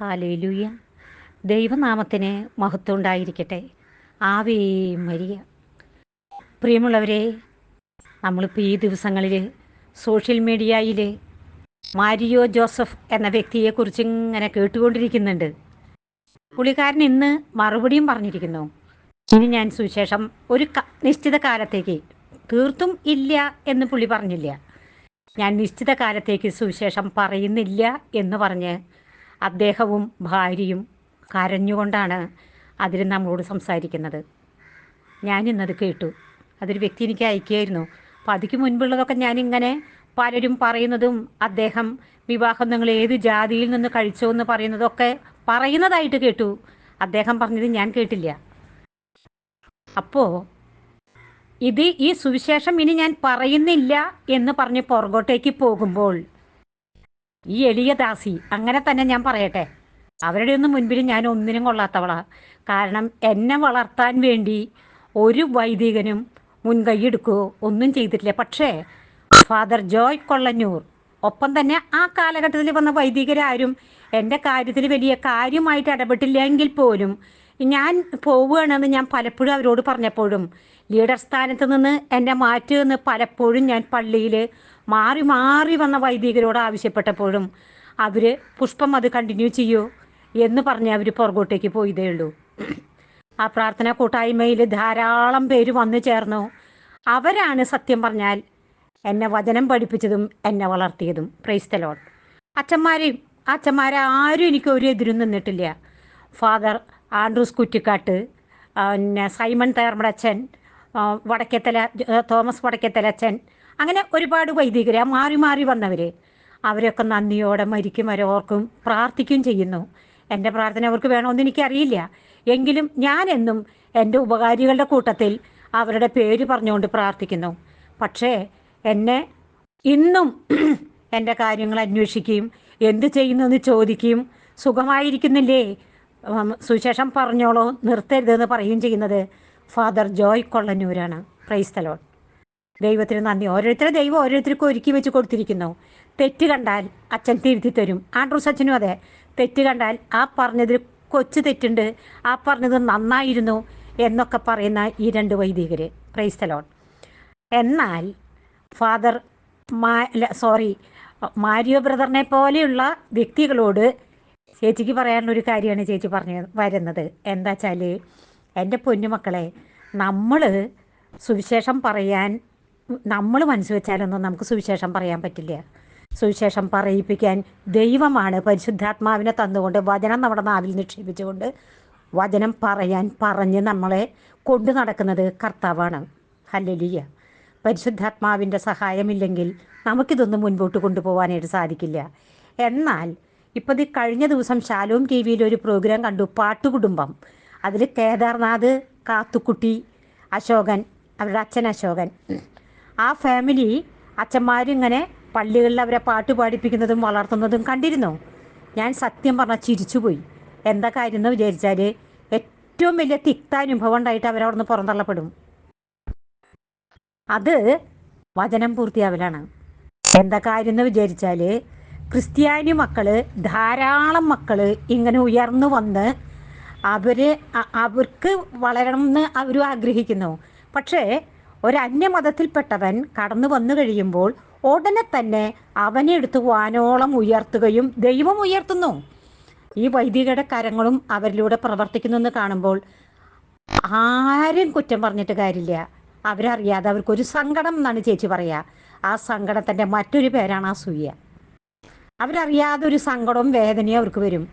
Hallelujah. ദൈവനാമത്തിന് മഹത്വം ഉണ്ടായിരിക്കട്ടെ ആവേ മരിയ. പ്രിയമുള്ളവരെ നമ്മളിപ്പോൾ ഈ ദിവസങ്ങളിൽ സോഷ്യൽ മീഡിയയിൽ മാരിയോ ജോസഫ് എന്ന വ്യക്തിയെക്കുറിച്ച് ഇങ്ങനെ കേട്ടുകൊണ്ടിരിക്കുന്നുണ്ട്. പുള്ളിക്കാരൻ ഇന്ന് മറുപടിയും പറഞ്ഞിരിക്കുന്നു. ഇനി ഞാൻ സുവിശേഷം ഒരു നിശ്ചിത കാലത്തേക്ക് തീർത്തും ഇല്ല എന്ന് പുള്ളി പറഞ്ഞില്ല. ഞാൻ നിശ്ചിത കാലത്തേക്ക് സുവിശേഷം പറയുന്നില്ല എന്ന് പറഞ്ഞ് അദ്ദേഹവും ഭാര്യയും കരഞ്ഞുകൊണ്ടാണ് അതിൽ നമ്മളോട് സംസാരിക്കുന്നത്. ഞാനിന്നത് കേട്ടു. അതൊരു വ്യക്തി എനിക്ക് അയക്കുകയായിരുന്നു. അപ്പം അതിക്ക് മുൻപുള്ളതൊക്കെ ഞാനിങ്ങനെ പലരും പറയുന്നതും അദ്ദേഹം വിവാഹം നിങ്ങൾ ഏത് ജാതിയിൽ നിന്ന് കഴിച്ചോ എന്ന് പറയുന്നതൊക്കെ പറയുന്നതായിട്ട് കേട്ടു. അദ്ദേഹം പറഞ്ഞത് ഞാൻ കേട്ടില്ല. അപ്പോൾ ഇത് ഈ സുവിശേഷം ഇനി ഞാൻ പറയുന്നില്ല എന്ന് പറഞ്ഞ് പുറകോട്ടേക്ക് പോകുമ്പോൾ ഈ എളിയ ദാസി അങ്ങനെ തന്നെ ഞാൻ പറയട്ടെ. അവരുടെ ഒന്നും മുൻപിൽ ഞാൻ ഒന്നിനും കൊള്ളാത്തവളാ. കാരണം എന്നെ വളർത്താൻ വേണ്ടി ഒരു വൈദികനും മുൻകൈയ്യെടുക്കുകയോ ഒന്നും ചെയ്തിട്ടില്ല. പക്ഷേ ഫാദർ ജോയ് കൊള്ളന്നൂർ ഒപ്പം തന്നെ ആ കാലഘട്ടത്തിൽ വന്ന വൈദികരാരും എന്റെ കാര്യത്തിൽ വലിയ കാര്യമായിട്ട് ഇടപെട്ടില്ലെങ്കിൽ പോലും ഞാൻ പോവുകയാണെന്ന് ഞാൻ പലപ്പോഴും അവരോട് പറഞ്ഞപ്പോഴും ലീഡർ സ്ഥാനത്ത് നിന്ന് എന്നെ മാറ്റുമെന്ന് പലപ്പോഴും ഞാൻ പള്ളിയിൽ മാറി മാറി വന്ന വൈദികരോട് ആവശ്യപ്പെട്ടപ്പോഴും അവർ പുഷ്പം അത് കണ്ടിന്യൂ ചെയ്യൂ എന്ന് പറഞ്ഞ് അവർ പുറകോട്ടേക്ക് പോയതേ ഉള്ളൂ. ആ പ്രാർത്ഥന കൂട്ടായ്മയിൽ ധാരാളം പേര് വന്നു ചേർന്നു. അവരാണ് സത്യം പറഞ്ഞാൽ എന്നെ വചനം പഠിപ്പിച്ചതും എന്നെ വളർത്തിയതും. പ്രൈസ്തലോൺ അച്ഛന്മാരെയും അച്ഛന്മാരെ ആരും എനിക്ക് ഒരു എതിരും നിന്നിട്ടില്ല. ഫാദർ ആൻഡ്രൂസ് കുറ്റിക്കാട്ട് പിന്നെ സൈമൺ തേർമടച്ചൻ വടക്കേത്തല തോമസ് വടക്കേത്തലച്ചൻ അങ്ങനെ ഒരുപാട് വൈദികർ മാറി മാറി വന്നവർ അവരൊക്കെ നന്ദിയോടെ മരിക്കും അവരോർക്കും പ്രാർത്ഥിക്കുകയും ചെയ്യുന്നു. എന്റെ പ്രാർത്ഥന അവർക്ക് വേണമെന്ന് എനിക്കറിയില്ല. എങ്കിലും ഞാൻ എന്നും എന്റെ ഉപകാരികളുടെ കൂട്ടത്തിൽ അവരുടെ പേര് പറഞ്ഞുകൊണ്ട് പ്രാർത്ഥിക്കുന്നു. പക്ഷേ എന്നെ ഇന്നും എന്റെ കാര്യങ്ങൾ അന്വേഷിക്കുകയും എന്ത് ചെയ്യുന്നെന്ന് ചോദിക്കുകയും സുഖമായിരിക്കുന്നില്ലേ? സുശേഷം പറഞ്ഞോളോ നിർത്തരുതെന്ന് പറയുകയും ചെയ്യുന്നത് ഫാദർ ജോയ് കൊള്ളന്നൂരാണ്. പ്രൈസ്തലോൺ ദൈവത്തിന് നന്ദി. ഓരോരുത്തരെ ദൈവം ഓരോരുത്തർക്കും ഒരുക്കി വെച്ച് കൊടുത്തിരിക്കുന്നു. തെറ്റ് കണ്ടാൽ അച്ഛൻ തിരുത്തി തരും. ആൻഡ്രൂസ് അച്ഛനും അതെ. തെറ്റ് കണ്ടാൽ ആ പറഞ്ഞതിൽ കൊച്ചു തെറ്റുണ്ട് ആ പറഞ്ഞത് നന്നായിരുന്നു എന്നൊക്കെ പറയുന്ന ഈ രണ്ട് വൈദികർ പ്രൈസ്തലോൺ എന്നാൽ ഫാദർ മാ സോറി മാരിയോ ബ്രദറിനെ പോലെയുള്ള വ്യക്തികളോട് ചേച്ചിക്ക് പറയാനുള്ളൊരു കാര്യമാണ് ചേച്ചി പറഞ്ഞു വരുന്നത്. എന്താ വെച്ചാൽ എന്റെ പൊന്നുമക്കളെ നമ്മൾ സുവിശേഷം പറയാൻ നമ്മൾ മനസ്സ് വെച്ചാലൊന്നും നമുക്ക് സുവിശേഷം പറയാൻ പറ്റില്ല. സുവിശേഷം പറയിപ്പിക്കാൻ ദൈവമാണ് പരിശുദ്ധാത്മാവിനെ തന്നുകൊണ്ട് വചനം നമ്മുടെ നാവിൽ നിക്ഷേപിച്ചുകൊണ്ട് വചനം പറയാൻ പറഞ്ഞ് നമ്മളെ കൊണ്ടു നടക്കുന്നത് കർത്താവാണ്. ഹല്ലലിയ. പരിശുദ്ധാത്മാവിന്റെ സഹായമില്ലെങ്കിൽ നമുക്കിതൊന്നും മുൻപോട്ട് കൊണ്ടുപോകാനായിട്ട് സാധിക്കില്ല. എന്നാൽ ഇപ്പോൾ ഈ കഴിഞ്ഞ ദിവസം ശാലോം ടി വിയിൽ ഒരു പ്രോഗ്രാം കണ്ടു പാട്ടുകുടുംബം. അതിൽ കേദാർനാഥ് കാത്തുക്കുട്ടി അശോകൻ അവരുടെ അച്ഛൻ അശോകൻ. ആ ഫാമിലി അച്ഛന്മാരിങ്ങനെ പള്ളികളിൽ അവരെ പാട്ട് പാടിപ്പിക്കുന്നതും വളർത്തുന്നതും കണ്ടിരുന്നു? ഞാൻ സത്യം പറഞ്ഞാൽ ചിരിച്ചുപോയി. എന്താ കാര്യം എന്ന് വിചാരിച്ചാൽ ഏറ്റവും വലിയ തിക്താനുഭവം ഉണ്ടായിട്ട് അവരവിടുന്ന് പുറന്തള്ളപ്പെടും. അത് വചനം പൂർത്തിയാവലാണ്. എന്താ കാര്യം എന്ന് വിചാരിച്ചാൽ ക്രിസ്ത്യാനി മക്കൾ ധാരാളം മക്കൾ ഇങ്ങനെ ഉയർന്നു വന്ന് അവർ അവർക്ക് വളരണം എന്ന് അവരും ആഗ്രഹിക്കുന്നു. പക്ഷേ ഒരു കടന്നു വന്നു കഴിയുമ്പോൾ ഉടനെ തന്നെ അവനെ എടുത്ത് വാനോളം ഉയർത്തുകയും ദൈവം ഉയർത്തുന്നു. ഈ വൈദികരുടെ കരങ്ങളും അവരിലൂടെ പ്രവർത്തിക്കുന്നു എന്ന് കാണുമ്പോൾ ആരും കുറ്റം പറഞ്ഞിട്ട് കാര്യമില്ല. അവരറിയാതെ അവർക്കൊരു സങ്കടം എന്നാണ് ചേച്ചി പറയുക. ആ സങ്കടത്തിന്റെ മറ്റൊരു പേരാണ് ആ അസൂയ. അവരറിയാതെ ഒരു സങ്കടവും വേദനയും അവർക്ക് വരും.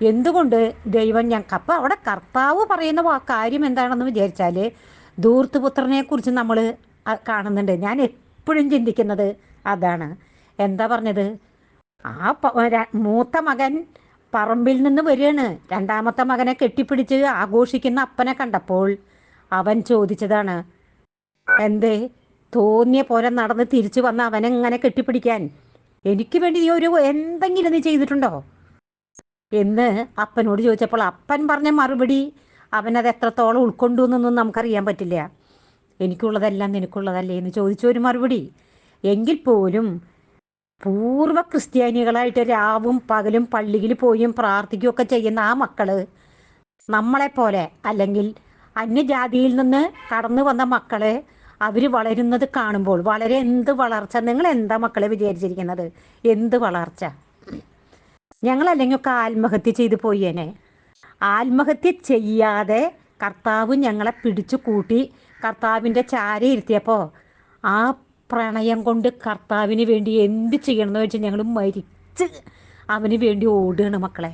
എന്തുകൊണ്ട് ദൈവം ഞങ്ങൾക്ക് അപ്പം അവിടെ കർത്താവ് പറയുന്ന കാര്യം എന്താണെന്ന് വിചാരിച്ചാൽ ധൂർത്തുപുത്രനെ കുറിച്ച് നമ്മൾ കാണുന്നുണ്ട്. ഞാൻ എപ്പോഴും ചിന്തിക്കുന്നത് അതാണ്. എന്താ പറഞ്ഞത്? ആ മൂത്ത മകൻ പറമ്പിൽ നിന്ന് വരികയാണ്. രണ്ടാമത്തെ മകനെ കെട്ടിപ്പിടിച്ച് ആഘോഷിക്കുന്ന അപ്പനെ കണ്ടപ്പോൾ അവൻ ചോദിച്ചതാണ് എന്തേ തോന്നിയ പോലെ നടന്ന് തിരിച്ചു വന്ന അവനെങ്ങനെ കെട്ടിപ്പിടിക്കാൻ? എനിക്ക് വേണ്ടി നീ ഒരു എന്തെങ്കിലും നീ ചെയ്തിട്ടുണ്ടോ? എന്ന് അപ്പനോട് ചോദിച്ചപ്പോൾ അപ്പൻ പറഞ്ഞ മറുപടി അവനത് എത്രത്തോളം ഉൾക്കൊണ്ടു എന്നൊന്നും നമുക്കറിയാൻ പറ്റില്ല. എനിക്കുള്ളതെല്ലാം നിനക്കുള്ളതല്ലേ എന്ന് ചോദിച്ച ഒരു മറുപടി. എങ്കിൽ പോലും പൂർവ ക്രിസ്ത്യാനികളായിട്ട് രാവും പകലും പള്ളിയിൽ പോയും പ്രാർത്ഥിക്കുകയൊക്കെ ചെയ്യുന്ന ആ മക്കൾ നമ്മളെപ്പോലെ അല്ലെങ്കിൽ അന്യജാതിയിൽ നിന്ന് കടന്നു വന്ന മക്കളെ അവർ വളരുന്നത് കാണുമ്പോൾ വളരെ എന്ത് വളർച്ച? നിങ്ങൾ എന്താ മക്കളെ വിചാരിച്ചിരിക്കുന്നത്? എന്ത് വളർച്ച? ഞങ്ങളല്ലെങ്കിൽ ഒക്കെ ആത്മഹത്യ ചെയ്തു പോയേനെ. ആത്മഹത്യ ചെയ്യാതെ കർത്താവ് ഞങ്ങളെ പിടിച്ചു കൂട്ടി കർത്താവിന്റെ ചാര ഇരുത്തിയപ്പോൾ ആ പ്രണയം കൊണ്ട് കർത്താവിന് വേണ്ടി എന്ത് ചെയ്യണമെന്ന് വെച്ചാൽ ഞങ്ങൾ മരിച്ച് അവന് വേണ്ടി ഓടുകയാണ് മക്കളെ.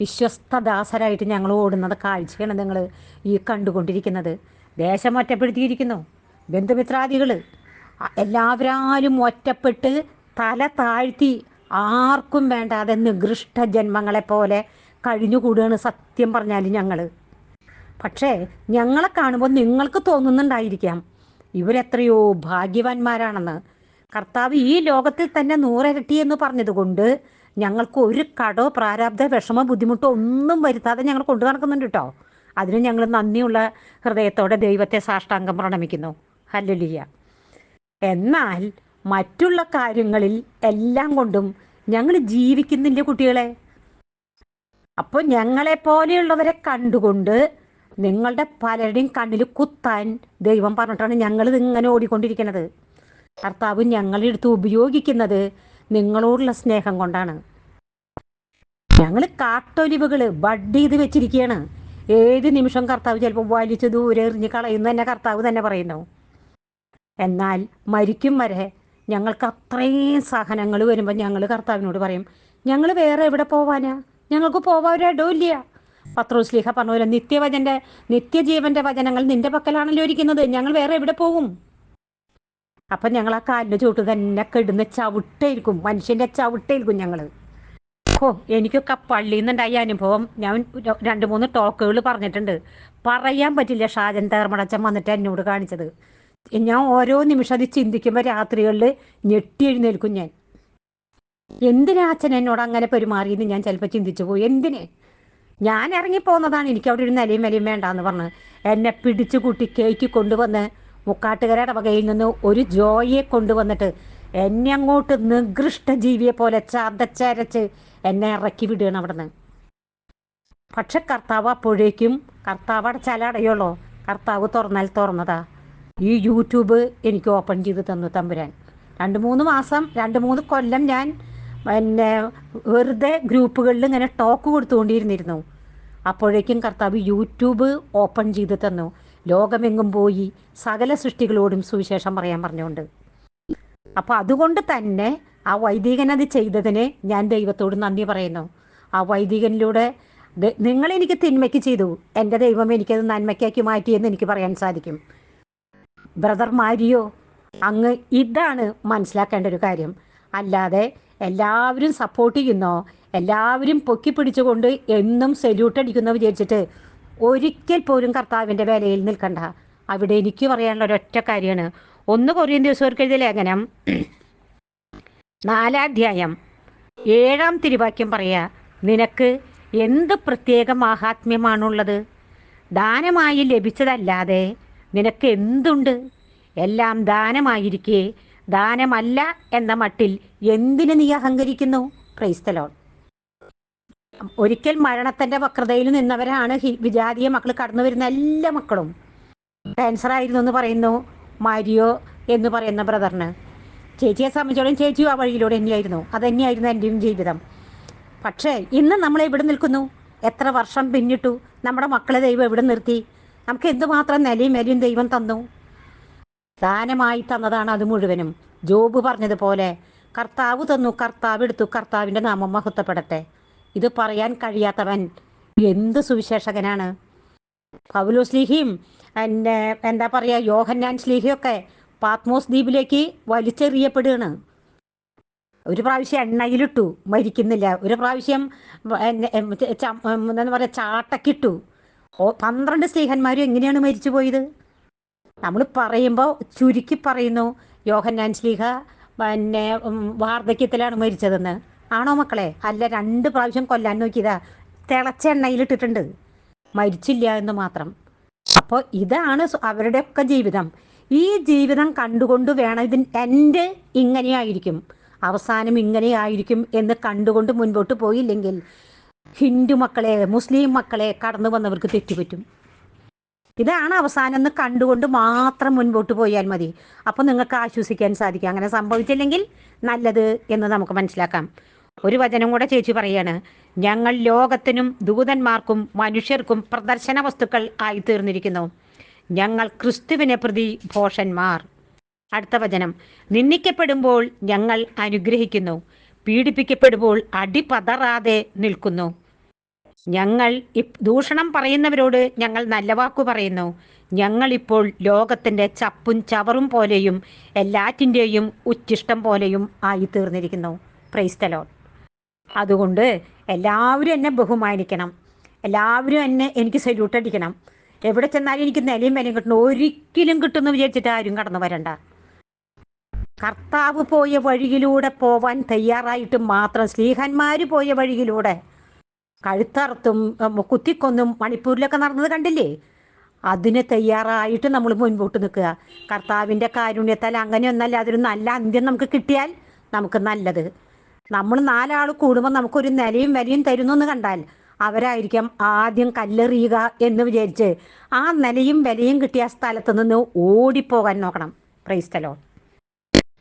വിശ്വസ്തദാസരായിട്ട് ഞങ്ങൾ ഓടുന്നത് കാഴ്ചയാണ് നിങ്ങൾ ഈ കണ്ടുകൊണ്ടിരിക്കുന്നത്. ദേശം ഒറ്റപ്പെടുത്തിയിരിക്കുന്നു. ബന്ധുമിത്രാദികൾ എല്ലാവരാലും ഒറ്റപ്പെട്ട് തല താഴ്ത്തി ആർക്കും വേണ്ടാതെ നികൃഷ്ട ജന്മങ്ങളെപ്പോലെ കഴിഞ്ഞുകൂടുകയാണ് സത്യം പറഞ്ഞാൽ ഞങ്ങൾ പക്ഷേ ഞങ്ങളെ കാണുമ്പോൾ നിങ്ങൾക്ക് തോന്നുന്നുണ്ടായിരിക്കാം ഇവരെത്രയോ ഭാഗ്യവാന്മാരാണെന്ന്. കർത്താവ് ഈ ലോകത്തിൽ തന്നെ നൂറിരട്ടി എന്ന് പറഞ്ഞതുകൊണ്ട് ഞങ്ങൾക്ക് ഒരു കടോ പ്രാരാബ്ധ വിഷമോ ബുദ്ധിമുട്ടോ ഒന്നും വരുത്താതെ ഞങ്ങൾ കൊണ്ടു നടക്കുന്നുണ്ട് കേട്ടോ. അതിന് ഞങ്ങൾ നന്ദിയുള്ള ഹൃദയത്തോടെ ദൈവത്തെ സാഷ്ടാംഗം പ്രണമിക്കുന്നു. ഹല്ലുലിയ. എന്നാൽ മറ്റുള്ള കാര്യങ്ങളിൽ എല്ലാം കൊണ്ടും ഞങ്ങൾ ജീവിക്കുന്നില്ല കുട്ടികളെ? അപ്പോൾ ഞങ്ങളെ പോലെയുള്ളവരെ കണ്ടുകൊണ്ട് നിങ്ങളുടെ പലരുടെയും കണ്ണിൽ കുത്താൻ ദൈവം പറഞ്ഞിട്ടാണ് ഞങ്ങൾ ഇങ്ങനെ ഓടിക്കൊണ്ടിരിക്കുന്നത് കർത്താവ് ഞങ്ങളെടുത്ത് ഉപയോഗിക്കുന്നത് നിങ്ങളോടുള്ള സ്നേഹം കൊണ്ടാണ്. ഞങ്ങൾ കാട്ടൊലിവുകൾ ബഡ് ചെയ്ത് വെച്ചിരിക്കുകയാണ് ഏത് നിമിഷം കർത്താവ് ചിലപ്പോൾ വലിച്ചു ദൂരെ എറിഞ്ഞ് കളയുന്നു തന്നെ കർത്താവ് തന്നെ പറയുന്നു. എന്നാൽ മരിക്കും വരെ ഞങ്ങൾക്ക് അത്രയും സഹനങ്ങൾ വരുമ്പോൾ ഞങ്ങൾ കർത്താവിനോട് പറയും ഞങ്ങൾ വേറെ എവിടെ പോവാനാ? ഞങ്ങൾക്ക് പോവാൻ ഇല്ല. ഇടമില്ല പത്രോസ്ലീഹ പറഞ്ഞ പോലെ നിത്യവചന്റെ നിത്യജീവന്റെ വചനങ്ങൾ നിന്റെ പക്കലാണല്ലോ ഇരിക്കുന്നത്. ഞങ്ങൾ വേറെ എവിടെ പോകും? അപ്പൊ ഞങ്ങൾ ആ കാലിന്റെ ചുവട്ട് തന്നെ കെടുന്ന ചവിട്ടായിരിക്കും മനുഷ്യന്റെ ചവിട്ടായിരിക്കും ഞങ്ങൾ ഓ എനിക്കൊക്കെ പള്ളിയിൽ നിന്നുണ്ടായ അനുഭവം ഞാൻ രണ്ട് മൂന്ന് ടോക്കുകൾ പറഞ്ഞിട്ടുണ്ട്. പറയാൻ പറ്റില്ല ഷാജൻ തേർമടച്ചൻ വന്നിട്ട് എന്നോട് കാണിച്ചത്. ഞാൻ ഓരോ നിമിഷം അത് ചിന്തിക്കുമ്പോൾ രാത്രികളിൽ ഞെട്ടി എഴുന്നേൽക്കും ഞാൻ. എന്തിനാ അച്ഛൻ എന്നോട് അങ്ങനെ പെരുമാറിയെന്ന് ഞാൻ ചിലപ്പോൾ ചിന്തിച്ചു പോയി? എന്തിനെ? ഞാൻ ഇറങ്ങിപ്പോന്നതാണ് എനിക്ക് അവിടെ ഒരു നിലയും വിലയും വേണ്ടാന്ന് പറഞ്ഞ് എന്നെ പിടിച്ചു കൂട്ടി കയറ്റി കൊണ്ടുവന്ന് മുക്കാട്ടുകരയുടെ വകയിൽ നിന്ന് ഒരു ജോയിയെ കൊണ്ടുവന്നിട്ട് എന്നെ അങ്ങോട്ട് നികൃഷ്ട ജീവിയെ പോലെ ചതച്ചരച്ച് എന്നെ ഇറക്കി വിടുകയാണ് അവിടെ നിന്ന് പക്ഷെ കർത്താവ് അപ്പോഴേക്കും കർത്താവ് അവിടെ ചലടയുള്ളോ കർത്താവ് തുറന്നാൽ തുറന്നതാ. ഈ യൂട്യൂബ് എനിക്ക് ഓപ്പൺ ചെയ്ത് തന്നു തമ്പുരാൻ. രണ്ട് മൂന്ന് മാസം രണ്ട് മൂന്ന് കൊല്ലം ഞാൻ പിന്നെ വെറുതെ ഗ്രൂപ്പുകളിൽ ഇങ്ങനെ ടോക്ക് കൊടുത്തുകൊണ്ടിരുന്നിരുന്നു. അപ്പോഴേക്കും കർത്താവ് യൂട്യൂബ് ഓപ്പൺ ചെയ്ത് തന്നു. ലോകമെങ്ങും പോയി സകല സൃഷ്ടികളോടും സുവിശേഷം പറയാൻ പറഞ്ഞുകൊണ്ട്. അപ്പോൾ അതുകൊണ്ട് തന്നെ ആ വൈദികൻ അത് ചെയ്തതിന് ഞാൻ ദൈവത്തോട് നന്ദി പറയുന്നു. ആ വൈദികനിലൂടെ നിങ്ങളെനിക്ക് തിന്മയ്ക്ക് ചെയ്തു. എന്റെ ദൈവം എനിക്കത് നന്മയ്ക്കാക്കി മാറ്റിയെന്ന് എനിക്ക് പറയാൻ സാധിക്കും. ബ്രദർ മാരിയോ അങ്ങ് ഇതാണ് മനസ്സിലാക്കേണ്ട ഒരു കാര്യം. അല്ലാതെ എല്ലാവരും സപ്പോർട്ട് ചെയ്യുന്നോ? എല്ലാവരും പൊക്കി പിടിച്ചുകൊണ്ട് എന്നും സെല്യൂട്ട് അടിക്കുന്ന വിചാരിച്ചിട്ട് ഒരിക്കൽ പോലും കർത്താവിന്റെ വേലയിൽ നിൽക്കണ്ട. അവിടെ എനിക്ക് പറയാനുള്ള ഒരൊറ്റ കാര്യമാണ്. ഒന്ന് കൊറിയൻ ദിവസം എഴുതിയ ലേഖനം. നാലാധ്യായം ഏഴാം തിരുവാക്യം പറയാ നിനക്ക് എന്ത് പ്രത്യേക മാഹാത്മ്യമാണുള്ളത് ദാനമായി ലഭിച്ചതല്ലാതെ നിനക്ക് എന്തുണ്ട്? എല്ലാം ദാനമായിരിക്കെ ദാനമല്ല എന്ന മട്ടിൽ എന്തിന് നീ അഹങ്കരിക്കുന്നു? ക്രൈസ്തലോൺ ഒരിക്കൽ മരണത്തിന്റെ വക്രതയിൽ നിന്നവരാണ് വിജാതീയ മക്കൾ കടന്നു വരുന്ന എല്ലാ മക്കളും. ക്യാൻസർ ആയിരുന്നു എന്ന് പറയുന്നു. മാരിയോ എന്ന് പറയുന്ന ബ്രദറിന്. ചേച്ചിയെ സംബന്ധിച്ചോളം ചേച്ചിയും ആ വഴിയിലൂടെ തന്നെയായിരുന്നു. അത് തന്നെയായിരുന്നു എന്റെയും ജീവിതം. പക്ഷേ ഇന്ന് നമ്മൾ എവിടെ നിൽക്കുന്നു? എത്ര വർഷം പിന്നിട്ടു? നമ്മുടെ മക്കളെ ദൈവം എവിടെ നിർത്തി? നമുക്ക് എന്തുമാത്രം നിലയും വിലയും ദൈവം തന്നു? ദാനമായി തന്നതാണ് അത് മുഴുവനും. ജോബ് പറഞ്ഞതുപോലെ കർത്താവ് തന്നു കർത്താവ് എടുത്തു കർത്താവിന്റെ നാമം മഹത്വപ്പെടട്ടെ. ഇത് പറയാൻ കഴിയാത്തവൻ എന്ത് സുവിശേഷകനാണ്? പൗലോസ് സ്ലീഹിയും എന്റെ എന്താ പറയുക യോഹന്നാൻ സ്ലീഹിയൊക്കെ പാത്മോസ് ദ്വീപിലേക്ക് വലിച്ചെറിയപ്പെടുകയാണ്. ഒരു പ്രാവശ്യം എണ്ണയിലിട്ടു മരിക്കുന്നില്ല. ഒരു പ്രാവശ്യം എന്താ പറയുക ചാട്ടക്കിട്ടു. പന്ത്രണ്ട് സ്ലീഹന്മാരും എങ്ങനെയാണ് മരിച്ചു പോയത് നമ്മൾ പറയുമ്പോൾ ചുരുക്കി പറയുന്നു. യോഹന്നാൻ ആൻസ്ലിഹ പിന്നെ വാർദ്ധക്യത്തിലാണ് മരിച്ചതെന്ന്. ആണോ മക്കളെ? അല്ല രണ്ട് പ്രാവശ്യം കൊല്ലാൻ നോക്കിയതാ. തിളച്ച എണ്ണയിലിട്ടിട്ടുണ്ട് മരിച്ചില്ല എന്ന് മാത്രം. അപ്പോൾ ഇതാണ് അവരുടെയൊക്കെ ജീവിതം. ഈ ജീവിതം കണ്ടുകൊണ്ട് വേണം ഇതിൻ എന്റെ ഇങ്ങനെയായിരിക്കും. അവസാനം ഇങ്ങനെയായിരിക്കും എന്ന് കണ്ടുകൊണ്ട് മുൻപോട്ട് പോയില്ലെങ്കിൽ ഹിന്ദു മക്കളെ മുസ്ലിം മക്കളെ കടന്നു വന്നവർക്ക് തെറ്റുപറ്റും. ഇതാണ് അവസാനം എന്ന് കണ്ടുകൊണ്ട് മാത്രം മുൻപോട്ട് പോയാൽ മതി. അപ്പോൾ നിങ്ങൾക്ക് ആശ്വസിക്കാൻ സാധിക്കും. അങ്ങനെ സംഭവിച്ചില്ലെങ്കിൽ നല്ലത് എന്ന് നമുക്ക് മനസ്സിലാക്കാം. ഒരു വചനം കൂടെ ചേച്ചി പറയാണ് ഞങ്ങൾ ലോകത്തിനും ദൂതന്മാർക്കും മനുഷ്യർക്കും പ്രദർശന വസ്തുക്കൾ ആയി തീർന്നിരിക്കുന്നു. ഞങ്ങൾ ക്രിസ്തുവിനെ പ്രതി ഭോഷന്മാർ. അടുത്ത വചനം നിന്ദിക്കപ്പെടുമ്പോൾ ഞങ്ങൾ അനുഗ്രഹിക്കുന്നു. പീഡിപ്പിക്കപ്പെടുമ്പോൾ അടിപതറാതെ നിൽക്കുന്നു. ഞങ്ങൾ ദൂഷണം പറയുന്നവരോട് ഞങ്ങൾ നല്ല വാക്കു പറയുന്നു. ഞങ്ങളിപ്പോൾ ലോകത്തിന്റെ ചപ്പും ചവറും പോലെയും എല്ലാറ്റിന്റെയും ഉച്ചിഷ്ടം പോലെയും ആയി തീർന്നിരിക്കുന്നു. പ്രൈസ്തലോ അതുകൊണ്ട് എല്ലാവരും എന്നെ ബഹുമാനിക്കണം. എല്ലാവരും എന്നെ എനിക്ക് സല്യൂട്ട് അടിക്കണം. എവിടെ ചെന്നാലും എനിക്ക് നിലയും വിലയും കിട്ടണം. ഒരിക്കലും കിട്ടുമെന്ന് വിചാരിച്ചിട്ട് ആരും കടന്നു വരണ്ട. കർത്താവ് പോയ വഴിയിലൂടെ പോവാൻ തയ്യാറായിട്ട് മാത്രം സ്ലീഹന്മാർ പോയ വഴിയിലൂടെ കഴുത്തറുത്തും കുത്തിക്കൊന്നും മണിപ്പൂരിലൊക്കെ നടന്നത് കണ്ടില്ലേ? അതിന് തയ്യാറായിട്ട് നമ്മൾ മുൻപോട്ട് നിൽക്കുക. കർത്താവിന്റെ കാരുണ്യത്താൽ അങ്ങനെയൊന്നല്ല അതൊരു നല്ല അന്ത്യം നമുക്ക് കിട്ടിയാൽ നമുക്ക് നല്ലത്. നമ്മൾ നാലാൾ കൂടുമ്പോൾ നമുക്കൊരു നിലയും വിലയും തരുന്നു എന്ന് കണ്ടാൽ അവരായിരിക്കാം ആദ്യം കല്ലെറിയുക എന്ന് വിചാരിച്ച് ആ നിലയും വിലയും കിട്ടിയ സ്ഥലത്ത് നിന്ന് ഓടിപ്പോകാൻ നോക്കണം. പ്രൈസ്തലോ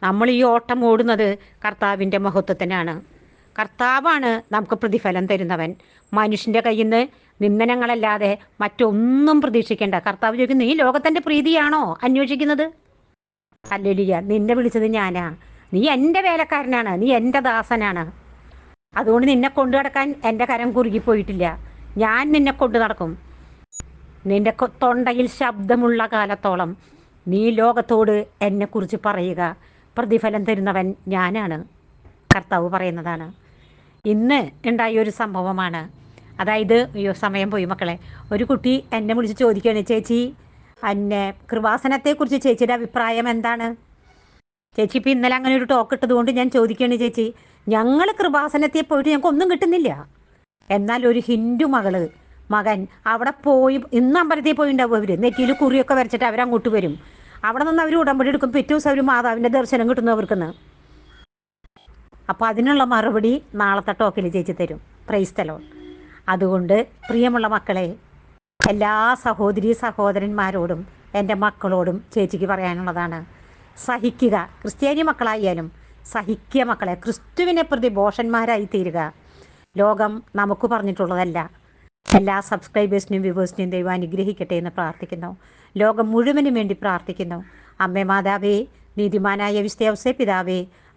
നമ്മൾ ഈ ഓട്ടം ഓടുന്നത് കർത്താവിന്റെ മഹത്വത്തിനാണ്. കർത്താവാണ് നമുക്ക് പ്രതിഫലം തരുന്നവൻ. മനുഷ്യന്റെ കയ്യിൽ നിന്ന് നിന്ദനങ്ങളല്ലാതെ മറ്റൊന്നും പ്രതീക്ഷിക്കേണ്ട. കർത്താവ് ചോദിക്കുന്നു നീ ലോകത്തിന്റെ പ്രീതിയാണോ അന്വേഷിക്കുന്നത്? അല്ലേലിയ നിന്നെ വിളിച്ചത് ഞാനാ. നീ എന്റെ വേലക്കാരനാണ്. നീ എന്റെ ദാസനാണ്. അതുകൊണ്ട് നിന്നെ കൊണ്ടു നടക്കാൻ എന്റെ കരം കുറുകിപ്പോയിട്ടില്ല. ഞാൻ നിന്നെ കൊണ്ടു നടക്കും. നിന്റെ തൊണ്ടയിൽ ശബ്ദമുള്ള കാലത്തോളം നീ ലോകത്തോട് എന്നെക്കുറിച്ച് പറയുക. പ്രതിഫലം തരുന്നവൻ ഞാനാണ്. കർത്താവ് പറയുന്നതാണ്. ഇന്ന് ഉണ്ടായ ഒരു സംഭവമാണ്. അതായത് അയ്യോ സമയം പോയി മക്കളെ. ഒരു കുട്ടി എന്നെ വിളിച്ച് ചോദിക്കുകയാണ് ചേച്ചി എന്നെ കൃപാസനത്തെക്കുറിച്ച് ചേച്ചിയുടെ അഭിപ്രായം എന്താണ്? ചേച്ചി ഇപ്പം ഇന്നലെ അങ്ങനെ ഒരു ടോക്ക് ഇട്ടതുകൊണ്ട് ഞാൻ ചോദിക്കുകയാണ് ചേച്ചി ഞങ്ങൾ കൃപാസനത്തിൽ പോയിട്ട് ഞങ്ങൾക്ക് ഒന്നും കിട്ടുന്നില്ല. എന്നാൽ ഒരു ഹിന്ദു മകൾ മകൻ അവിടെ പോയി ഇന്ന് അമ്പലത്തിൽ പോയി ഉണ്ടാവും അവർ നെറ്റിയിൽ കുറിയൊക്കെ വരച്ചിട്ട് അവരങ്ങോട്ട് വരും. അവിടെ നിന്ന് അവർ ഉടമ്പടി എടുക്കും. പിറ്റേ ദിവസം അവർ മാതാവിന്റെ ദർശനം കിട്ടുന്നു അവർക്കെന്ന്. അപ്പോൾ അതിനുള്ള മറുപടി നാളത്തെ ടോക്കിൽ ചേച്ചി തരും. പ്രൈസ് പ്രൈസ്തലോ അതുകൊണ്ട് പ്രിയമുള്ള മക്കളെ എല്ലാ സഹോദരി സഹോദരന്മാരോടും എന്റെ മക്കളോടും ചേച്ചിക്ക് പറയാനുള്ളതാണ്. സഹിക്കുക. ക്രിസ്ത്യാനി മക്കളായാലും സഹിക്കുക മക്കളെ. ക്രിസ്തുവിനെ പ്രതി ബോഷന്മാരായി തീരുക. ലോകം നമുക്ക് പറഞ്ഞിട്ടുള്ളതല്ല. എല്ലാ സബ്സ്ക്രൈബേഴ്സിനും വ്യൂവേഴ്സിനെയും ദൈവം അനുഗ്രഹിക്കട്ടെ എന്ന് പ്രാർത്ഥിക്കുന്നു. ലോകം മുഴുവനും വേണ്ടി പ്രാർത്ഥിക്കുന്നു. അമ്മേ മാതാവേ നീതിമാനായ വിസ്തയവസേ പിതാവേ